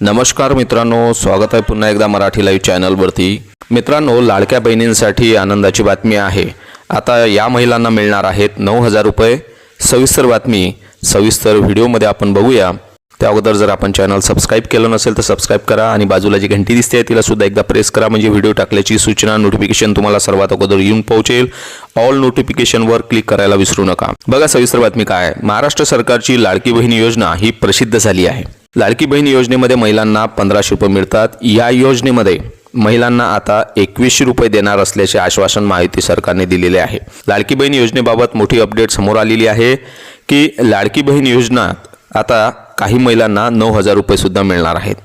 नमस्कार मित्रांनो स्वागत आहे पुन्हा एकदा मराठी लाईव्ह चॅनलवरती. मित्रांनो लाडक्या बहिणींसाठी आनंदाची बातमी आहे. आता या महिलांना मिळणार आहेत नऊ हजार रुपये. सविस्तर बातमी सविस्तर व्हिडिओमध्ये आपण बघूया. त्या अगोदर जर आपण चॅनल सबस्क्राईब केलं नसेल तर सबस्क्राईब करा आणि बाजूला जी घंटी दिसते तिला सुद्धा एकदा प्रेस करा. म्हणजे व्हिडिओ टाकल्याची सूचना नोटिफिकेशन तुम्हाला सर्वात अगोदर येऊन पोहोचेल. ऑल नोटिफिकेशनवर क्लिक करायला विसरू नका. बघा सविस्तर बातमी काय महाराष्ट्र सरकारची लाडकी बहीण योजना ही प्रसिद्ध झाली आहे. लाडकी बहीण योजनेमध्ये महिलांना पंधराशे रुपये मिळतात. या योजनेमध्ये महिलांना आता एकवीसशे रुपये देणार असल्याचे आश्वासन माहिती सरकारने दिलेले आहे. लाडकी बहीण योजनेबाबत मोठी अपडेट समोर आलेली आहे की लाडकी बहीण योजना आता काही महिलांना नऊ हजार रुपयेसुद्धा मिळणार आहेत.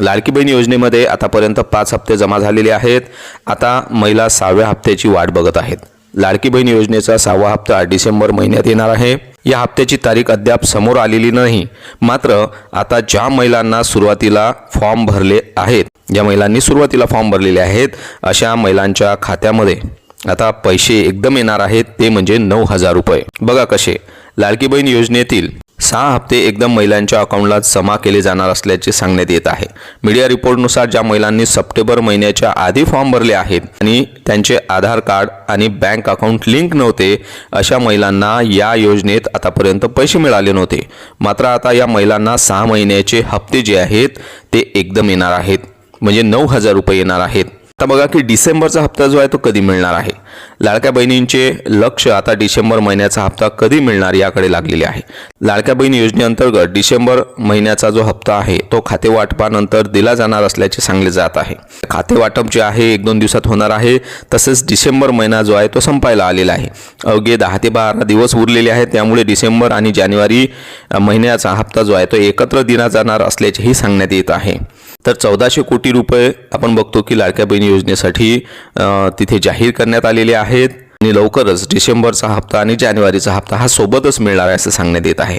लाडकी बहीण योजनेमध्ये आतापर्यंत पाच हप्ते जमा झालेले आहेत. आता महिला सहाव्या हप्त्याची वाट बघत आहेत. लाडकी बहीण योजनेचा सहावा हप्ता डिसेंबर महिन्यात येणार आहे. या हप्त्याची तारीख अद्याप समोर आलेली नाही. मात्र आता ज्या महिलांना सुरुवातीला फॉर्म भरले आहेत ज्या महिलांनी सुरुवातीला फॉर्म भरलेले आहेत अशा महिलांच्या खात्यामध्ये आता पैसे एकदम येणार आहेत ते म्हणजे नऊ हजार रुपये. बघा कसे. लाडकी बहीण योजनेतील सहा हप्ते एकदम महिलांच्या अकाउंटला जमा केले जाणार असल्याचे सांगण्यात येत आहे. मीडिया रिपोर्टनुसार ज्या महिलांनी सप्टेंबर महिन्याच्या आधी फॉर्म भरले आहेत आणि त्यांचे आधार कार्ड आणि बँक अकाउंट लिंक नव्हते अशा महिलांना या योजनेत आतापर्यंत पैसे मिळाले नव्हते. मात्र आता या महिलांना सहा महिन्याचे हप्ते जे आहेत ते एकदम येणार आहेत. म्हणजे नऊ हजार रुपये येणार आहेत. आता बघा की डिसेंबरचा हप्ता जो आहे तो कधी मिळणार आहे? लाडक्या बहिणींचे लक्ष आता डिसेंबर महिन्याचा हप्ता कधी मिळणार याकडे लागलेले आहे. लाडक्या बहिणी योजनेअंतर्गत डिसेंबर महिन्याचा जो हप्ता आहे तो खाते वाटपानंतर दिला जाणार असल्याचे सांगले जात आहे. खाते वाटप जे आहे एक दोन दिवसात होणार आहे. तसेच डिसेंबर महिना जो आहे तो संपायला आलेला आहे. अवघे दहा ते बारा दिवस उरलेले आहेत. त्यामुळे डिसेंबर आणि जानेवारी महिन्याचा हप्ता जो आहे तो एकत्र दिला जाणार असल्याचेही सांगण्यात येत आहे. तर चौदाशे कोटी रुपये आपण बघतो की लाडक्या बहिणी योजनेसाठी तिथे जाहीर करण्यात आलेले आहेत. आणि लवकरच डिसेंबरचा हप्ता आणि जानेवारीचा हप्ता हा सोबतच मिळणार आहे असं सांगण्यात येत आहे.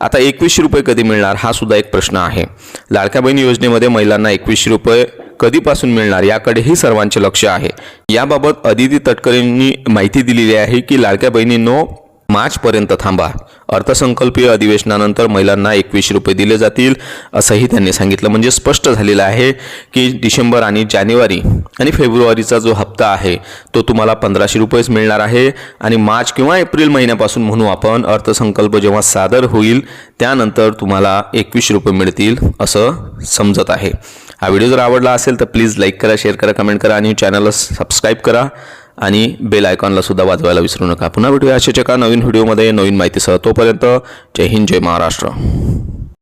आता एकवीसशे रुपये कधी मिळणार हा सुद्धा एक प्रश्न आहे. लाडक्या बहिणी योजनेमध्ये महिलांना एकवीसशे रुपये कधीपासून मिळणार याकडेही सर्वांचे लक्ष आहे. याबाबत अदिती तटकरेंनी माहिती दिलेली आहे की लाडक्या बहिणींनो मार्चपर्यंत थांबा. अर्थसंकल्पीय अधिवेशनानंतर महिलांना एकवीसशे रुपये दिले जातील असंही त्यांनी सांगितलं. म्हणजे स्पष्ट झालेलं आहे की डिसेंबर आणि जानेवारी आणि फेब्रुवारीचा जो हप्ता आहे तो तुम्हाला पंधराशे रुपयेच मिळणार आहे. आणि मार्च किंवा एप्रिल महिन्यापासून म्हणू आपण अर्थसंकल्प जेव्हा सादर होईल त्यानंतर तुम्हाला एकवीसशे रुपये मिळतील असं समजत आहे. हा व्हिडिओ जर आवडला असेल तर प्लीज लाईक करा शेअर करा कमेंट करा आणि चॅनलला सबस्क्राईब करा. आणि बेल आयकॉनला सुद्धा वाजवायला विसरू नका. पुन्हा भेटूया अशाच एका नवीन व्हिडिओमध्ये नवीन माहितीसह. तोपर्यंत जय हिंद जय महाराष्ट्र.